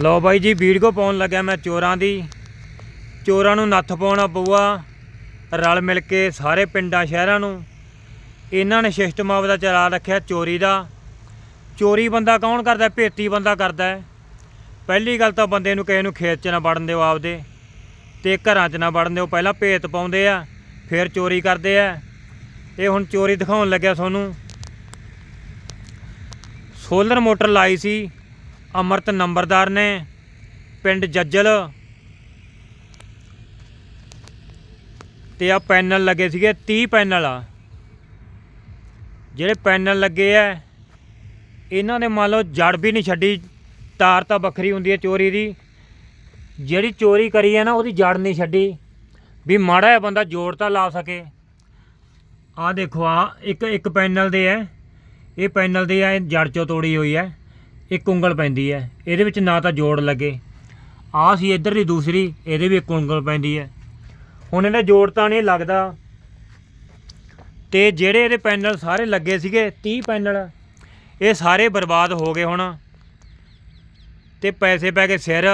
ਲਓ ਬਾਈ ਜੀ ਵੀਡੀਓ ਪਾਉਣ ਲੱਗਿਆ ਮੈਂ ਚੋਰਾਂ ਦੀ। ਚੋਰਾਂ ਨੂੰ ਨੱਥ ਪਾਉਣਾ ਪਊਆ। ਰਲ ਮਿਲ ਕੇ ਸਾਰੇ ਪਿੰਡਾਂ, ਸ਼ਹਿਰਾਂ ਨੂੰ। ਇਹਨਾਂ ਨੇ ਸਿਸਟਮ ਆਪਦਾ ਚਲਾ ਰੱਖਿਆ ਚੋਰੀ ਦਾ। ਚੋਰੀ ਬੰਦਾ ਕੌਣ ਕਰਦਾ? ਭੇਤੀ ਬੰਦਾ ਕਰਦਾ ਪਹਿਲੀ ਗੱਲ ਤਾਂ ਬੰਦੇ ਨੂੰ ਕਿਸੇ ਨੂੰ ਖੇਤ 'ਚ ਨਾ ਵੜਨ ਦਿਓ ਆਪਦੇ। ਤੇ ਘਰਾਂ 'ਚ ਨਾ ਵੜਨ ਦਿਓ। ਪਹਿਲਾਂ ਭੇਤ ਪਾਉਂਦੇ ਆ, ਫਿਰ ਚੋਰੀ ਕਰਦੇ ਆ। ਇਹ ਹੁਣ ਚੋਰੀ ਦਿਖਾਉਣ ਲੱਗਿਆ ਤੁਹਾਨੂੰ। ਸੋਲਰ ਮੋਟਰ ਲਾਈ ਸੀ। ਅਮਰਤ ਨੰਬਰਦਾਰ ਨੇ ਪਿੰਡ ਜੱਜਲ ਤੇ ਆ ਪੈਨਲ ਲੱਗੇ ਸੀਗੇ 30 ਪੈਨਲ ਆ। ਜਿਹੜੇ ਪੈਨਲ ਲੱਗੇ ਆ, ਇਹਨਾਂ ਨੇ ਮੰਨ ਲਓ ਜੜ ਵੀ ਨਹੀਂ ਛੱਡੀ, ਤਾਰ ਤਾਂ ਵੱਖਰੀ ਹੁੰਦੀ ਹੈ ਚੋਰੀ ਦੀ। ਜਿਹੜੀ ਚੋਰੀ ਕਰੀ ਹੈ ਨਾ, ਉਹਦੀ ਜੜ ਨਹੀਂ ਛੱਡੀ। ਵੀ ਮਾੜਾ ਜਿਹਾ ਬੰਦਾ ਜੋੜ ਤਾਂ ਲਾ ਸਕੇ। ਆ ਦੇਖੋ ਆ ਇੱਕ ਇੱਕ ਪੈਨਲ ਦੇ ਹੈ ਇਹ ਪੈਨਲ ਦੀ ਆ ਜੜ ਚੋਂ ਤੋੜੀ ਹੋਈ ਹੈ ਇੱਕ ਉਂਗਲ ਪੈਂਦੀ ਹੈ। ਇਹਦੇ ਵਿੱਚ ਨਾ ਤਾਂ ਜੋੜ ਲੱਗੇ। ਆ ਸੀ ਇੱਧਰ ਦੀ ਦੂਸਰੀ, ਇਹਦੇ ਵੀ ਇੱਕ ਉਂਗਲ ਪੈਂਦੀ ਹੈ। ਹੁਣ ਇਹਦਾ ਜੋੜ ਤਾਂ ਨਹੀਂ ਲੱਗਦਾ। ਤੇ ਜਿਹੜੇ ਇਹਦੇ ਪੈਨਲ ਸਾਰੇ ਲੱਗੇ ਸੀਗੇ 30 ਪੈਨਲ, ਇਹ ਸਾਰੇ ਬਰਬਾਦ ਹੋ ਗਏ ਹੁਣ। ਤੇ ਪੈਸੇ ਪੈ ਕੇ ਸਿਰ।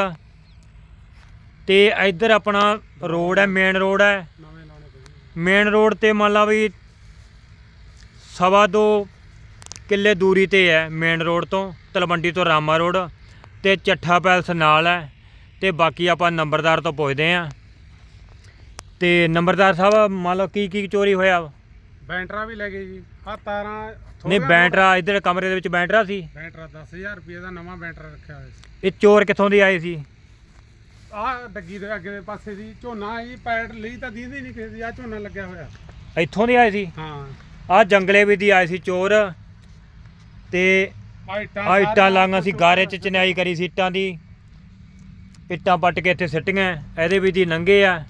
ਤੇ ਇੱਧਰ ਆਪਣਾ ਰੋਡ ਹੈ ਮੇਨ ਰੋਡ ਹੈ। ਮੇਨ ਰੋਡ ਤੇ ਮੰਨ ਲਾ ਵੀ ਸਵਾ ਦੋ ਕਿੱਲੇ ਦੂਰੀ ਤੇ ਹੈ ਮੇਨ ਰੋਡ ਤੋਂ ਤਲਵੰਡੀ ਤੋਂ ਰਾਮਾ ਰੋਡ ਤੇ ਚੱਠਾ ਪੈਲਸ ਨਾਲ ਹੈ ਤੇ ਬਾਕੀ ਆਪਾਂ ਨੰਬਰਦਾਰ ਤੋਂ ਪੁੱਛਦੇ ਆਂ ਤੇ ਨੰਬਰਦਾਰ ਸਾਹਿਬ ਮੰਨ ਲਓ ਕੀ ਕੀ ਚੋਰੀ ਹੋਇਆ? ਬੈਂਟਰਾ ਵੀ ਲੈ ਗਏ ਜੀ। ਆ ਤਾਰਾਂ ਨਹੀਂ ਬੈਂਟਰਾ ਇੱਧਰ ਕਮਰੇ ਦੇ ਵਿੱਚ ਬੈਂਟਰਾ ਸੀ? ਬੈਂਟਰਾ 10000 ਰੁਪਏ ਦਾ ਨਵਾਂ ਬੈਂਟਰਾ ਰੱਖਿਆ ਹੋਇਆ ਸੀ। ਇਹ ਚੋਰ ਕਿੱਥੋਂ ਦੀ ਆਏ ਸੀ? ਆ ਡੱਗੀ ਦੇ ਅੱਗੇ ਪਾਸੇ ਦੀ ਝੋਨਾ ਜੀ ਪੈੜ ਲਈ ਤਾਂ ਦੀਦੀ ਨਹੀਂ ਕਿਸੇ ਦੀ ਆ ਝੋਨਾ ਲੱਗਿਆ ਹੋਇਆ। ਇੱਥੋਂ ਦੀ ਆਏ ਸੀ? ਹਾਂ। ਆ ਜੰਗਲੇ ਵੀ ਦੀ ਆਏ ਸੀ ਚੋਰ। ਤੇ ਆ ਇੱਟਾਂ ਲਾਂਗਾ ਸੀ ਗਾਰੇ ਚ ਚਨਿਆਈ ਕਰੀ ਸੀ ਇੱਟਾਂ ਦੀ। ਇੱਟਾਂ ਪੱਟ ਕੇ ਇੱਥੇ ਸਿੱਟੀਆਂ ਇਹਦੇ ਵੀ ਦੀ ਨੰਗੇ ਆ।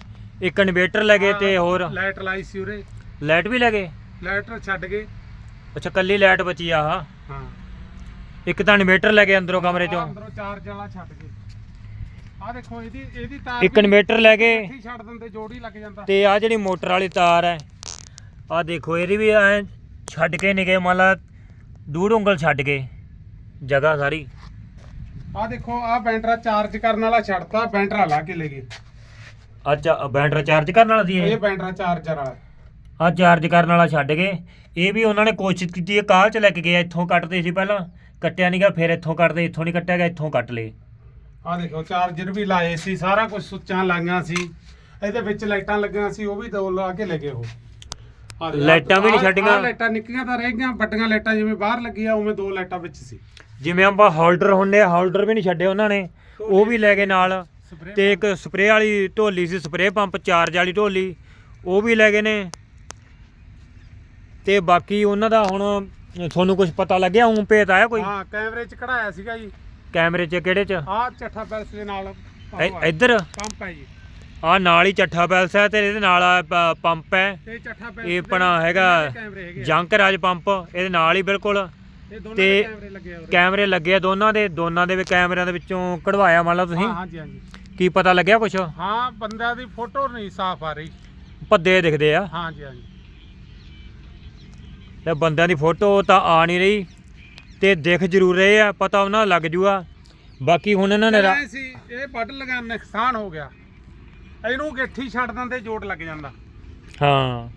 ਇੱਕ ਇਨਵੇਟਰ ਲੱਗੇ ਤੇ ਹੋਰ ਲਾਈਟ ਲਾਈ ਸੀ ਉਰੇ। ਲਾਈਟ ਵੀ ਲੱਗੇ ਲਾਈਟ ਛੱਡ ਗਏ। ਅੱਛਾ ਕੱਲੀ ਲਾਈਟ ਬਚੀ ਆ ਆਹ। ਹਾਂ। ਇੱਕ ਤਾਂ ਇਨਵੇਟਰ ਲੱਗੇ ਅੰਦਰੋਂ ਕਮਰੇ ਆਹ ਚੋਂ ਅੰਦਰੋਂ ਚਾਰਜ ਵਾਲਾ ਛੱਡ ਗਏ। ਆ ਦੇਖੋ ਇਹਦੀ ਇਹਦੀ ਤਾਰ ਇੱਕ ਇਨਵੇਟਰ ਲੈ ਇੱਥੇ ਹੀ ਛੱਡ ਦਿੰਦੇ ਜੋੜੀ ਲੱਗ ਜਾਂਦਾ। ਤੇ ਆ ਜਿਹੜੀ ਮੋਟਰ ਵਾਲੀ ਤਾਰ ਹੈ ਆ ਦੇਖੋ ਇਹਦੀ ਵੀ ਐ ਛੱਡ ਕੇ ਨਹੀਂ ਗਏ ਮੰਨ ਲਾ ਡੂਢ ਉਂਗਲ ਛੱਡ ਕੇ ਜਗ੍ਹਾ ਸਾਰੀ। ਆ ਦੇਖੋ ਆ ਬੈਂਟਰਾ ਚਾਰਜ ਕਰਨ ਵਾਲਾ ਛੱਡਤਾ ਬੈਂਟਰਾ ਲਾ ਕੇ ਲੈ ਗਏ। ਅੱਛਾ ਬੈਟਰੀ ਚਾਰਜ ਕਰਨ ਵਾਲਾ ਸੀ ਇਹ? ਇਹ ਬੈਂਟਰਾ ਚਾਰਜਰ ਵਾਲਾ ਆ ਚਾਰਜ ਕਰਨ ਵਾਲਾ ਛੱਡ ਗਏ ਇਹ ਵੀ ਉਹਨਾਂ ਨੇ ਕੋਸ਼ਿਸ਼ ਕੀਤੀ ਇਹ ਕਾਹ ਚ ਲੈ ਕੇ ਗਏ ਇੱਥੋਂ ਕੱਟਦੇ ਸੀ ਪਹਿਲਾਂ। ਕੱਟਿਆ ਨਹੀਂਗਾ ਫਿਰ ਇੱਥੋਂ ਕੱਟਦੇ ਇੱਥੋਂ ਨਹੀਂ ਕੱਟਿਆ ਗਿਆ ਇੱਥੋਂ ਕੱਟ ਲਏ। ਆ ਦੇਖੋ ਚਾਰਜਰ ਵੀ ਲਾਏ ਸੀ ਸਾਰਾ ਕੁਝ ਸੁੱਚਾਂ ਲਾਈਆਂ ਸੀ। ਇਹਦੇ ਵਿੱਚ ਲਾਈਟਾਂ ਲੱਗੀਆਂ ਸੀ ਉਹ ਵੀ ਦੋ ਲਾ ਕੇ ਲੈ ਗਏ ਉਹ। ਲਾਈਟਾਂ ਵੀ ਨਹੀਂ ਛੱਡੀਆਂ। ਲਾਈਟਾਂ ਨਿੱਕੀਆਂ ਤਾਂ ਰਹਿ ਗਈਆਂ ਵੱਡੀਆਂ ਲਾਈਟਾਂ ਜਿਵੇਂ ਬਾਹਰ ਲੱਗੀਆਂ ਉਵੇਂ ਦੋ ਲਾਈਟਾਂ ਵਿੱਚ ਸੀ। ਜਿਵੇਂ ਆਪਾਂ ਹੋਲਡਰ ਹੁੰਦੇ ਆ ਹੋਲਡਰ ਵੀ ਨਹੀਂ ਛੱਡੇ ਉਹਨਾਂ ਨੇ। ਉਹ ਵੀ ਲੈ ਗਏ ਨਾਲ। ਤੇ ਇੱਕ ਸਪਰੇਅ ਵਾਲੀ ਢੋਲੀ ਸੀ ਸਪਰੇਅ ਪੰਪ ਚਾਰਜ ਵਾਲੀ ਢੋਲੀ। ਉਹ ਵੀ ਲੈ ਗਏ ਨੇ। ਤੇ ਬਾਕੀ ਉਹਨਾਂ ਦਾ ਹੁਣ ਤੁਹਾਨੂੰ ਕੁਝ ਪਤਾ ਲੱਗਿਆ ਉਂ ਭੇਤ ਆਇਆ ਕੋਈ? ਹਾਂ ਕੈਮਰੇ 'ਚ ਕਢਾਇਆ ਸੀਗਾ ਜੀ। ਕੈਮਰੇ 'ਚ ਕਿਹੜੇ 'ਚ? ਆਹ ਚੱਠਾ ਪੈਲਸ ਦੇ ਨਾਲ ਇੱਧਰ? ਪੰਪ ਹੈ ਜੀ। ਆ ਨਾਲ ਹੀ ਚੱਠਾ ਪੈਲਸ ਹੈ ਤੇ ਇਹਦੇ ਨਾਲ ਆ ਪੰਪ ਹੈ। ਤੇ ਚੱਠਾ ਪੈਲਸ ਇਹ ਆਪਣਾ ਹੈਗਾ। ਜੰਕ ਰਾਜ ਪੰਪ ਇਹਦੇ ਨਾਲ ਹੀ ਬਿਲਕੁਲ। ਤੇ ਕੈਮਰੇ ਲੱਗੇ ਆ ਦੋਨਾਂ ਦੇ ਦੋਨਾਂ ਦੇ ਵੀ ਕੈਮਰਿਆਂ ਦੇ ਵਿੱਚੋਂ ਕਢਵਾਇਆ ਮੰਨ ਲਓ ਹਾਂ ਤੁਸੀਂ ਹਾਂਜੀ ਹਾਂਜੀ। ਕੀ ਪਤਾ ਲੱਗਿਆ ਕੁਛ? ਹਾਂ ਬੰਦਿਆਂ ਦੀ ਫੋਟੋ ਨਹੀਂ ਸਾਫ਼ ਆ ਰਹੀ। ਭੱਦੇ ਦਿਖਦੇ ਆ। ਹਾਂਜੀ ਹਾਂਜੀ। ਤੇ ਬੰਦਿਆਂ ਦੀ ਫੋਟੋ ਤਾਂ ਆ ਨਹੀਂ ਰਹੀ। ਤੇ ਦਿਖ ਜ਼ਰੂਰ ਰਹੇ ਆ ਪਤਾ ਉਹਨਾਂ ਲੱਗ ਜੂਗਾ। ਬਾਕੀ ਹੁਣ ਇਹਨਾਂ ਨੇ ਇਹ ਵੱਢ ਲਗਾ ਨੁਕਸਾਨ ਹੋ ਗਿਆ। ਇਹਨੂੰ ਗਿੱਠੀ ਛੱਡ ਦਿੰਦੇ ਜੋੜ ਲੱਗ ਜਾਂਦਾ। ਹਾਂ।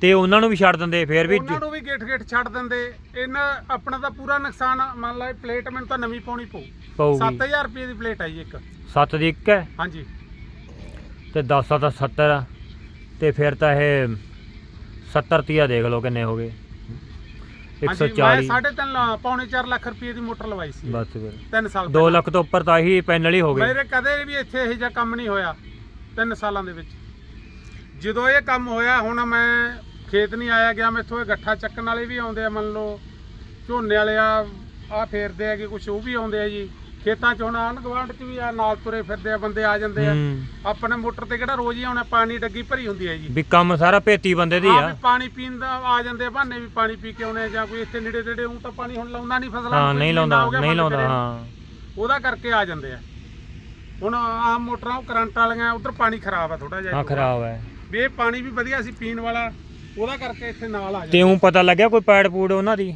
ਤੇ ਉਹਨਾਂ ਨੂੰ ਵੀ ਛੱਡ ਦਿੰਦੇ ਫੇਰ ਵੀ ਉਹਨਾਂ ਨੂੰ ਵੀ ਗਿੱਠ ਗਿੱਠ ਛੱਡ ਦਿੰਦੇ। ਇਹਨਾਂ ਆਪਣਾ ਤਾਂ ਪੂਰਾ ਨੁਕਸਾਨ। ਮੰਨ ਲਾ ਪਲੇਟ ਮੈਨੂੰ ਤਾਂ ਨਵੀਂ ਪਾਉਣੀ ਪਊ। ਪਊਗੀ। 7000 ਰੁਪਏ ਦੀ ਪਲੇਟ ਆਈ ਇੱਕ। 7 ਦੀ ਇੱਕ ਹੈ? ਹਾਂਜੀ। ਤੇ 10 ਦਾ 70 ਆ। ਤੇ ਫਿਰ ਤਾਂ ਇਹ 70 ਤੀਆ ਦੇਖ ਲਓ ਕਿੰਨੇ ਹੋ ਗਏ। ਹਾਂਜੀ 140 ਮੈਂ 3.5 ਪੌਣੇ 4 ਲੱਖ ਰੁਪਏ ਦੀ ਮੋਟਰ ਲਵਾਈ ਸੀ। ਬਸ ਫਿਰ। 3 ਸਾਲ 2 ਲੱਖ ਤੋਂ ਉੱਪਰ ਤਾਂ ਹੀ ਪੈਨਲ ਹੀ ਹੋ ਗਏ। ਮੇਰੇ ਕਦੇ ਵੀ ਇੱਥੇ ਇਹੋ ਜਿਹਾ ਕੰਮ ਨਹੀਂ ਹੋਇਆ। 3 ਸਾਲਾਂ ਦੇ ਵਿੱਚ। ਜਦੋਂ ਇਹ ਕੰਮ ਹੋਇਆ ਹੁਣ ਮੈਂ ਖੇਤ ਨਹੀਂ ਆਇਆ ਗਿਆ ਮੈਥੋਂ ਇਹ ਗੱਠਾ ਚੱਕਣ ਵਾਲੇ ਵੀ ਆਉਂਦੇ ਆ ਮੰਨ ਲਓ। ਝੋਨੇ ਵਾਲੇ ਆ ਆ ਫੇਰਦੇ ਆ ਕਿ ਕੁਝ ਉਹ ਵੀ ਆਉਂਦੇ ਆ ਜੀ। ਖੇਤਾਂ 'ਚ ਹੁਣ ਆਣ ਗਵਾਂਢ 'ਚ ਵੀ ਆ ਨਾਲ ਤੁਰੇ ਫਿਰਦੇ ਆ ਬੰਦੇ ਆ ਜਾਂਦੇ ਆ। ਆਪਣੇ ਮੋਟਰ ਤੇ ਕਿਹੜਾ ਰੋਜ਼ ਹੀ ਆਉਣਾ ਪਾਣੀ ਡੱਗੀ ਭਰੀ ਹੁੰਦੀ ਹੈ ਜੀ। ਵੀ ਕੰਮ ਸਾਰਾ ਭੇਤੀ ਬੰਦੇ ਦੀ ਆ। ਵੀ ਪਾਣੀ ਪੀਣ ਦਾ ਆ ਜਾਂਦੇ ਆ ਬਹਾਨੇ ਵੀ ਪਾਣੀ ਪੀ ਕੇ ਆਉਣੇ ਜਾਂ ਕੋਈ ਇੱਥੇ ਨੇੜੇ ਤੇੜੇ ਉਹ ਤਾਂ ਪਾਣੀ ਹੁਣ ਲਾਉਂਦਾ ਨਹੀਂ ਫਸਲਾਂ ਨੂੰ, ਹਾਂ ਕੋਈ ਨਹੀਂ ਲਾਉਂਦਾ ਨਹੀਂ ਲਾਉਂਦਾ। ਹਾਂ। ਉਹਦਾ ਕਰਕੇ ਆ ਜਾਂਦੇ ਆ। ਹੁਣ ਆਮ ਮੋਟਰਾਂ ਉਹ ਕਰੰਟ ਵਾਲੀਆਂ ਉਧਰ ਪਾਣੀ ਖਰਾਬ ਆ ਥੋੜਾ ਜਿਹਾ ਹਾਂ ਖਰਾਬ ਹੈ। ਵੀ ਇਹ ਪਾਣੀ ਵੀ ਵਧੀਆ ਸੀ ਪੀਣ ਵਾਲਾ ਉਹਦਾ ਕਰਕੇ ਇੱਥੇ ਨਾਲ ਆ ਤੇ ਜਾਂਦੇ। ਉਹ ਪਤਾ ਲੱਗਿਆ ਕੋਈ ਪੈੜ ਪੂੜ ਉਹਨਾਂ ਦੀ?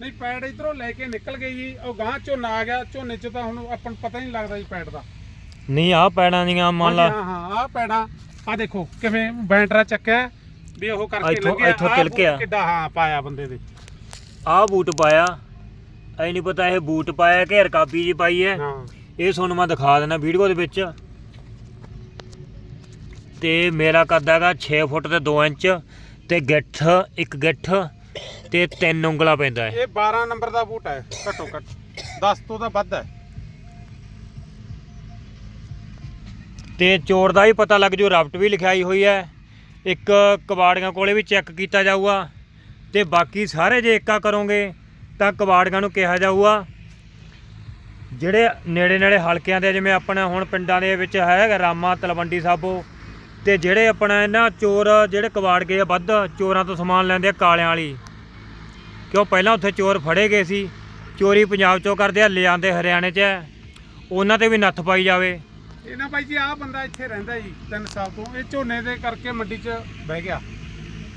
ਨਹੀਂ ਪੈੜ ਇਧਰੋਂ ਲੈ ਕੇ ਨਿਕਲ ਗਈ ਜੀ ਉਹ ਗਾਂ ਝੋਨਾ ਆ ਗਿਆ ਝੋਨੇ 'ਚ ਤਾਂ ਹੁਣ ਆਪਾਂ ਨੂੰ ਪਤਾ ਹੀ ਨਹੀਂ ਲੱਗਦਾ ਜੀ ਪੈੜ ਦਾ। ਨਹੀਂ ਆ ਪੈੜਾਂ ਦੀਆਂ ਮੰਨ ਲਾ। ਹਾਂ ਹਾਂ ਆ ਪੈੜਾਂ ਆ ਦੇਖੋ ਕਿਵੇਂ ਬੈਂਟਰਾ ਚੱਕਿਆ ਵੀ ਉਹ ਕਰਕੇ ਇੱਥੋਂ- ਲੰਘਿਆ ਇੱਥੋਂ ਆਹ ਤਿਲਕਿਆ। ਬੂਟ ਕਿੱਡਾ ਹਾਂ ਪਾਇਆ ਬੰਦੇ ਦੇ। ਆ ਬੂਟ ਪਾਇਆ ਐ ਨਹੀਂ ਪਤਾ ਇਹ ਬੂਟ ਪਾਇਆ ਕਿ ਰਕਾਬੀ ਜੀ ਪਾਈ ਹੈ। ਹਾਂ। ਇਹ ਤੁਹਾਨੂੰ ਮੈਂ ਦਿਖਾ ਦੇਣਾ ਵੀਡੀਓ ਦੇ ਵਿੱਚ। ਤੇ ਮੇਰਾ ਕੱਦ ਹੈਗਾ 6 ਫੁੱਟ ਤੇ 2 ਇੰਚ ਤੇ ਗਿੱਠ ਇੱਕ ਗਿੱਠ ਤੇ ਤਿੰਨ ਉਂਗਲਾ ਪੈਂਦਾ ਹੈ। ਇਹ 12 ਨੰਬਰ ਦਾ ਬੂਟ ਹੈ ਘੱਟੋ ਘੱਟ। 10 ਤੋਂ ਤਾਂ ਵੱਧ ਹੈ। ਤੇ ਚੋਰ ਦਾ ਵੀ ਪਤਾ ਲੱਗ ਜੂ ਰਫਟ ਵੀ ਲਿਖਾਈ ਹੋਈ ਹੈ। ਇੱਕ ਕਬਾੜੀਆਂ ਕੋਲੇ ਵੀ ਚੈੱਕ ਕੀਤਾ ਜਾਊਗਾ। ਤੇ ਬਾਕੀ ਸਾਰੇ ਜੇ ਏਕਾ ਕਰੋਗੇ ਤਾਂ ਕਬਾੜੀਆਂ ਨੂੰ ਕਿਹਾ ਜਾਊਗਾ ਜਿਹੜੇ ਨੇੜੇ ਨੇੜੇ ਹਲਕਿਆਂ ਦੇ ਜਿਵੇਂ ਆਪਣਾ ਹੁਣ ਪਿੰਡਾਂ ਦੇ ਵਿੱਚ ਹੈ ਰਾਮਾ ਤਲਵੰਡੀ ਸਾਬੋ ਤੇ ਜਿਹੜੇ ਆਪਣਾ ਇਹਨਾਂ ਚੋਰ ਜਿਹੜੇ ਕਬਾੜ ਗਏ ਆ ਵੱਧ ਚੋਰਾਂ ਤੋਂ ਸਮਾਨ ਲੈਂਦੇ ਆ ਕਾਲਿਆਂ ਵਾਲੀ। ਕਿਉਂ ਪਹਿਲਾਂ ਉੱਥੇ ਚੋਰ ਫੜੇ ਗਏ ਸੀ ਚੋਰੀ ਪੰਜਾਬ ਚੋਂ ਕਰਦੇ ਆ ਲਿਆਂਦੇ ਹਰਿਆਣੇ 'ਚ। ਉਹਨਾਂ ਤੇ ਵੀ ਨੱਥ ਪਾਈ ਜਾਵੇ। ਇਹ ਨਾ ਬਾਈ ਜੀ ਆਹ ਬੰਦਾ ਇੱਥੇ ਰਹਿੰਦਾ ਜੀ 3 ਸਾਲ ਤੋਂ। ਇਹ ਝੋਨੇ ਦੇ ਕਰਕੇ ਮੰਡੀ 'ਚ ਬਹਿ ਗਿਆ।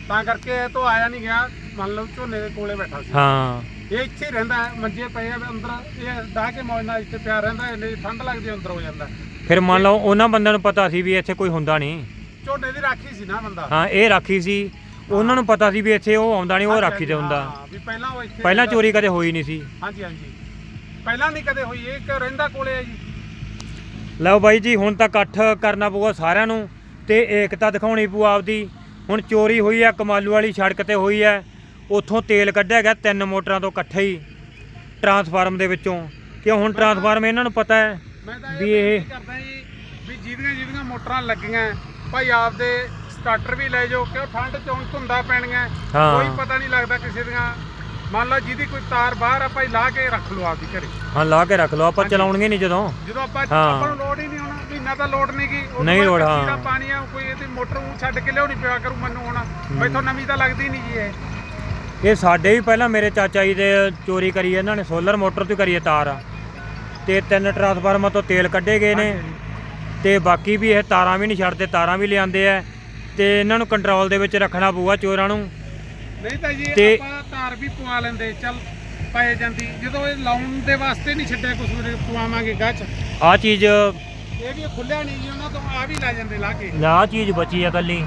ਤਾਂ ਕਰਕੇ ਇਹ ਤੋਂ ਆਇਆ ਨਹੀਂ ਗਿਆ ਮੰਨ ਲਓ ਝੋਨੇ ਦੇ ਕੋਲੇ ਬੈਠਾ ਸੀ। ਹਾਂ। ਇਹ ਇੱਥੇ ਹੀ ਰਹਿੰਦਾ ਹੈ ਮੰਜੇ ਪਏ ਆ ਅੰਦਰ ਇਹ ਡਾਹ ਕੇ ਮੌਜ ਨਾਲ ਇੱਥੇ ਪਿਆ ਰਹਿੰਦਾ ਇਹਨੇ ਠੰਡ ਲੱਗਦੀ ਅੰਦਰ ਹੋ ਜਾਂਦਾ। ਫਿਰ ਮੰਨ ਲਓ ਉਹਨਾਂ ਬੰਦਿਆਂ ਨੂੰ ਪਤਾ ਸੀ ਵੀ ਇੱਥੇ ਕੋਈ ਹੁੰਦਾ ਨਹੀਂ। ਝੋਨੇ ਦੀ ਰਾਖੀ ਸੀ ਨਾ ਬੰਦਾ। ਹਾਂ ਇਹ ਰਾਖੀ ਸੀ। ਉਹਨਾਂ ਨੂੰ ਪਤਾ ਸੀ ਵੀ ਇੱਥੇ ਉਹ ਆਉਂਦਾ ਨਹੀਂ ਉਹ ਰਾਖੀ ਤੇ ਹੁੰਦਾ। ਹਾਂ, ਵੀ ਪਹਿਲਾਂ ਉਹ ਇੱਥੇ ਪਹਿਲਾਂ ਰਹਿੰਦਾ- ਚੋਰੀ ਕਦੇ ਹੋਈ ਨਹੀਂ ਸੀ। ਹਾਂਜੀ ਹਾਂਜੀ। ਪਹਿਲਾਂ ਨਹੀਂ ਕਦੇ ਹੋਈ ਇਹ ਇੱਕ ਰਹਿੰਦਾ ਕੋਲੇ ਹੈ ਜੀ। ਲਓ ਬਾਈ ਜੀ ਹੁਣ ਤਾਂ ਇਕੱਠ ਕਰਨਾ ਪਊਗਾ ਸਾਰਿਆਂ ਨੂੰ ਤੇ ਏਕਤਾ ਦਿਖਾਉਣੀ ਪਊ ਆਪਦੀ। ਹੁਣ ਚੋਰੀ ਹੋਈ ਹੈ ਕਮਾਲੂ ਵਾਲੀ ਸੜਕ ਤੇ ਹੋਈ ਹੈ ਉੱਥੋਂ ਤੇਲ ਕੱਢਿਆ ਗਿਆ ਤਿੰਨ ਮੋਟਰਾਂ ਤੋਂ ਇਕੱਠੇ ਹੀ ਟਰਾਂਸਫਾਰਮ ਦੇ ਵਿੱਚੋਂ ਕਿ ਹੁਣ ਟਰਾਂਸਫਾਰਮ ਇਹਨਾਂ ਨੂੰ ਪਤਾ ਹੈ ਮੈਂ ਤਾਂ ਵੀ ਇਹ ਕਰਦਾ ਜੀ ਵੀ ਜਿਹਦੀਆਂ ਜਿਹਦੀਆਂ ਮੋਟਰਾਂ ਲੱਗੀਆਂ ਭਾਈ ਆਪਦੇ ਸਟਾਰਟਰ ਵੀ ਲੈ ਜਾਓ ਕਿਉਂ ਠੰਡ ਚ ਹੁਣ ਧੁੰਦਾ ਪੈਣੀਆਂ। ਕੋਈ ਪਤਾ ਨਹੀਂ ਲੱਗਦਾ ਕਿਸੇ ਦੀਆਂ ਮੰਨ ਲਓ ਜਿਹਦੀ ਕੋਈ ਤਾਰ ਬਾਹਰ ਆ ਭਾਈ ਲਾ ਕੇ ਰੱਖ ਲਓ ਆਪਦੀ ਘਰੇ ਹਾਂ ਲਾ ਕੇ ਰੱਖ ਲਓ ਆਪਾਂ। ਚਲਾਉਣਗੇ ਨਹੀਂ ਜਦੋਂ ਜਦੋਂ ਆਪਾਂ। ਆਪਾਂ ਨੂੰ ਲੋਡ ਹੀ ਨਹੀਂ ਹੋਣਾ ਮਹੀਨਾ ਤਾਂ ਲੋਡ ਨਹੀਂ ਗਈ ਨਹੀਂ ਦਾ ਹਾਂ। ਪਾਣੀ ਆ ਕੋਈ ਇਹਦੀ ਮੋਟਰ ਨੂੰ ਛੱਡ ਕੇ ਲਿਆਉਣੀ ਪਿਆ ਕਰੂ ਮੈਨੂੰ ਹੁਣ ਮੈਥੋਂ ਨਵੀਂ ਤਾਂ ਲੱਗਦੀ ਨਹੀਂ ਜੀ ਇਹ ਇਹ ਸਾਡੇ ਵੀ ਪਹਿਲਾਂ ਮੇਰੇ ਚਾਚਾ ਜੀ ਦੇ ਚੋਰੀ ਕਰੀ ਇਹਨਾਂ ਨੇ ਸੋਲਰ ਮੋਟਰ ਤੋਂ ਕਰੀ ਹੈ ਤਾਰ। ਤੇ ਤਿੰਨ ਟਰਾਂਸਫਾਰਮਰ ਤੋਂ ਤੇਲ ਕੱਢੇ ਗਏ ਨੇ। ਤੇ ਬਾਕੀ ਵੀ ਇਹ ਤਾਰਾਂ ਵੀ ਨਹੀਂ ਛੱਡਦੇ ਤਾਰਾਂ ਵੀ ਲਿਆਂਦੇ ਆ। ਤੇ ਇਹਨਾਂ ਨੂੰ ਕੰਟਰੋਲ ਦੇ ਵਿੱਚ ਰੱਖਣਾ ਪਊਗਾ ਚੋਰਾਂ ਨੂੰ। ਨਹੀਂ ਤਾਂ ਜੀ ਤੇ- ਆਪਾਂ ਤਾਰ ਵੀ ਪਵਾ ਲੈਂਦੇ ਚੱਲ ਪਏ ਜਾਂਦੀ। ਜਦੋਂ ਇਹ ਲਾਉਣ ਦੇ ਵਾਸਤੇ ਨਹੀਂ ਛੱਡਿਆ ਵੀ ਪਵਾਵਾਂਗੇ ਗਾਹ ਚ। ਆਹ ਚੀਜ਼ ਇਹ ਵੀ ਖੁੱਲਿਆ ਨਹੀਂ ਜੀ ਉਹਨਾਂ ਤੋਂ ਆ ਵੀ ਲੈ ਜਾਂਦੇ ਲਾ ਕੇ। ਆਹ ਚੀਜ਼ ਬਚੀ ਆ ਕੱਲੀ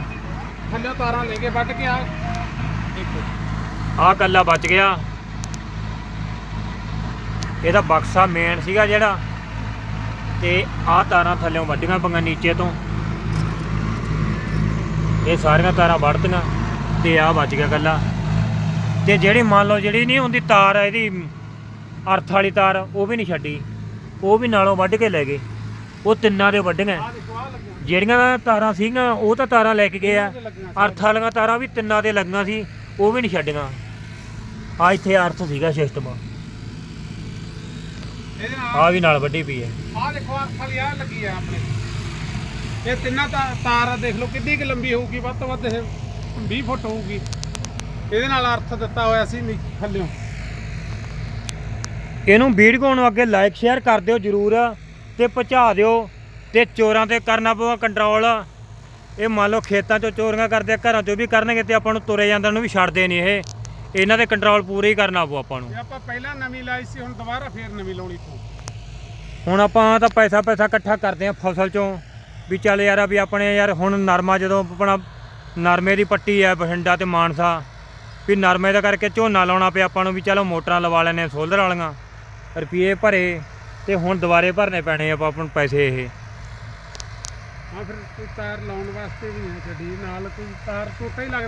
ਥੱਲੇ ਤਾਰਾਂ ਲੈ ਕੇ ਵੱਢ ਕੇ ਆ ਆਹ ਕੱਲਾ ਬਚ ਗਿਆ। ਇਹਦਾ ਬਕਸਾ ਮੇਨ ਸੀਗਾ ਜਿਹੜਾ। ਤੇ ਆਹ ਤਾਰਾਂ ਥੱਲੇੋਂ ਵੱਡੀਆਂ ਪੰਗਾ ਨੀਚੇ ਤੋਂ। ਇਹ ਸਾਰੀਆਂ ਤਾਰਾਂ ਵੜਤੀਆਂ ਤੇ ਆਹ ਬਚ ਗਿਆ ਕੱਲਾ। ਤੇ ਜਿਹੜੀ ਮੰਨ ਲਓ ਜਿਹੜੀ ਨਹੀਂ ਹੁੰਦੀ ਤਾਰ ਆ ਇਹਦੀ ਅਰਥ ਵਾਲੀ ਤਾਰ, ਉਹ ਵੀ ਨਹੀਂ ਛੱਡੀ। ਉਹ ਵੀ ਨਾਲੋਂ ਵੱਢ ਕੇ ਲੈ ਗਏ। ਉਹ ਤਿੰਨਾਂ ਦੇ ਵੱਡੀਆਂ ਜਿਹੜੀਆਂ ਤਾਰਾਂ ਸੀਗੀਆਂ, ਉਹ ਤਾਂ ਤਾਰਾਂ ਲੈ ਕੇ ਗਏ ਆ। ਅਰਥ ਵਾਲੀਆਂ ਤਾਰਾਂ ਵੀ ਤਿੰਨਾਂ ਦੇ ਲੱਗੀਆਂ ਸੀ, ਉਹ ਵੀ ਨਹੀਂ ਛੱਡੀਆਂ। ਆ ਇੱਥੇ ਅਰਥ ਸੀਗਾ ਸਿਸਟਮ। ਇਹਦੇ ਨਾਲ ਆ ਵੀ ਨਾਲ ਵੱਡੀ ਪਈ ਹੈ। ਆ ਦੇਖੋ ਆ ਖਾਲੀ ਆ ਲੱਗੀ ਆ ਆਪਣੇ। ਇਹ ਤਿੰਨਾਂ ਤਾਂ ਤਾਰ ਦੇਖ ਲਓ ਕਿੰਨੀ ਕੁ ਲੰਬੀ ਹੋਊਗੀ ਵੱਧ ਤੋਂ ਵੱਧ ਇਹ 20 ਫੁੱਟ ਹੋਊਗੀ। ਇਹਦੇ ਨਾਲ ਅਰਥ ਦਿੱਤਾ ਹੋਇਆ ਸੀ ਥੱਲਿਓਂ। ਇਹਨੂੰ ਵੀਡੀਓ ਨੂੰ ਅੱਗੇ ਲਾਈਕ ਸ਼ੇਅਰ ਕਰ ਦਿਓ ਜਰੂਰ ਤੇ ਪਹੁੰਚਾ ਦਿਓ ਤੇ ਚੋਰਾਂ ਤੇ ਕਰਨਾ ਪਊਗਾ ਕੰਟਰੋਲ ਇਹ ਮੰਨ ਲਓ ਖੇਤਾਂ 'ਚੋਂ ਚੋਰੀਆਂ ਕਰਦੇ ਘਰਾਂ 'ਚੋਂ ਵੀ ਕਰਨਗੇ ਤੇ ਆਪਾਂ ਨੂੰ ਤੁਰੇ ਜਾਂਦਿਆਂ ਨੂੰ ਵੀ ਛੱਡਦੇ ਨਹੀਂ ਇਹ। ਇਹਨਾਂ ਤੇ ਕੰਟਰੋਲ ਪੂਰਾ ਹੀ ਕਰਨਾ ਪਊ ਆਪਾਂ ਨੂੰ। ਆਪਾਂ ਪਹਿਲਾਂ ਨਵੀਂ ਲਾਈ ਸੀ ਹੁਣ ਦੁਬਾਰਾ ਫੇਰ ਨਵੀਂ ਲਾਉਣੀ ਪਊ। ਹੁਣ ਆਪਾਂ ਤਾਂ ਪੈਸਾ ਪੈਸਾ ਇਕੱਠਾ ਕਰਦੇ ਆ ਫਸਲ ਚੋਂ ਵੀ ਚੱਲ ਯਾਰ ਆ ਵੀ ਆਪਣੇ ਯਾਰ ਹੁਣ ਨਰਮਾ ਜਦੋਂ ਆਪਣਾ ਨਰਮੇ ਦੀ ਪੱਟੀ ਹੈ ਬਠਿੰਡਾ ਤੇ ਮਾਨਸਾ ਵੀ ਨਰਮੇ ਦਾ ਕਰਕੇ ਝੋਨਾ ਲਾਉਣਾ ਪਿਆ ਆਪਾਂ ਨੂੰ ਵੀ ਚਲੋ ਮੋਟਰਾਂ ਲਵਾ ਲੈਨੇ ਸੋਲਰ ਵਾਲੀਆਂ ਰੁਪਏ ਭਰੇ ਤੇ ਹੁਣ ਦੁਬਾਰੇ ਭਰਨੇ ਪੈਣੇ ਆਪਾਂ ਆਪਾਂ ਨੂੰ ਪੈਸੇ ਇਹ। ਹਾਂ ਫਿਰ ਕੋਈ ਤਾਰ ਲਾਉਣ ਵਾਸਤੇ ਵੀ ਹੈ ਛੱਡੀ ਨਾਲ ਕੋਈ ਤਾਰ ਟੋਟਾ ਹੀ ਲੱਗ